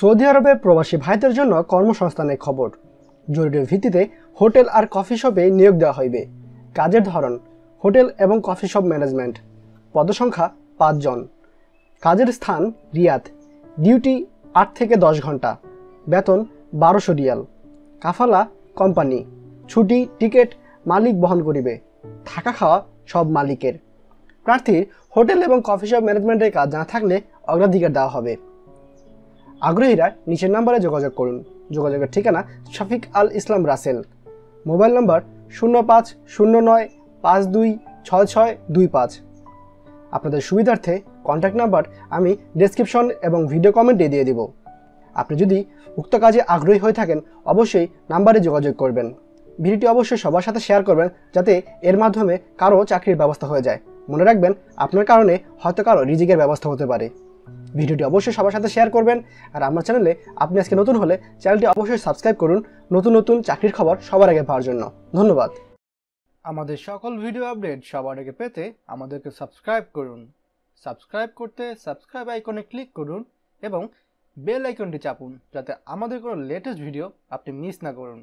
Saudi আরবে প্রবাসী ভাইদের জন্য কর্মসংস্থানের খবর। জরুরি ভিত্তিতে হোটেল আর কফি শপে নিয়োগ দেওয়া হইবে। কাজের ধরন, হোটেল এবং কফি শপ ম্যানেজমেন্ট। পদসংখ্যা পাঁচজন কাজের স্থান, রিয়াদ। ডিউটি, আট থেকে দশ ঘণ্টা। বেতন, বারোশো রিয়াল। কাফালা, কোম্পানি। ছুটি, টিকিট, মালিক বহন করিবে। থাকা খাওয়া, সব মালিকের। প্রার্থীর হোটেল এবং কফি শপ ম্যানেজমেন্টের কাজ না থাকলে অগ্রাধিকার দেওয়া হবে। আগ্রহীরা নিচের নাম্বারে যোগাযোগ করুন। যোগাযোগের ঠিকানা শফিক আল ইসলাম রাসেল। মোবাইল নম্বর শূন্য পাঁচ, শূন্য নয়, পাঁচ দুই, ছয় ছয় দুই পাঁচ। আপনাদের সুবিধার্থে কন্ট্যাক্ট নাম্বার আমি ডেসক্রিপশন এবং ভিডিও কমেন্টে দিয়ে দিব। আপনি যদি উক্ত কাজে আগ্রহী হয়ে থাকেন, অবশ্যই নাম্বারে যোগাযোগ করবেন। ভিডিওটি অবশ্যই সবার সাথে শেয়ার করবেন, যাতে এর মাধ্যমে কারও চাকরির ব্যবস্থা হয়ে যায়। মনে রাখবেন, আপনার কারণে হয়তো কারও রিজিকের ব্যবস্থা হতে পারে। ভিডিওটি অবশ্যই সবার সাথে শেয়ার করবেন। আর আমার চ্যানেলে আপনি আজকে নতুন হলে চ্যানেলটি অবশ্যই সাবস্ক্রাইব করুন। নতুন নতুন চাকরির খবর সবার আগে পাওয়ার জন্য। ধন্যবাদ। আমাদের সকল ভিডিও আপডেট সবার আগে পেতে আমাদেরকে সাবস্ক্রাইব করুন। সাবস্ক্রাইব করতে সাবস্ক্রাইব আইকনে ক্লিক করুন এবং বেল আইকনটি চাপুন যাতে আমাদের কোনো লেটেস্ট ভিডিও আপনি মিস না করুন।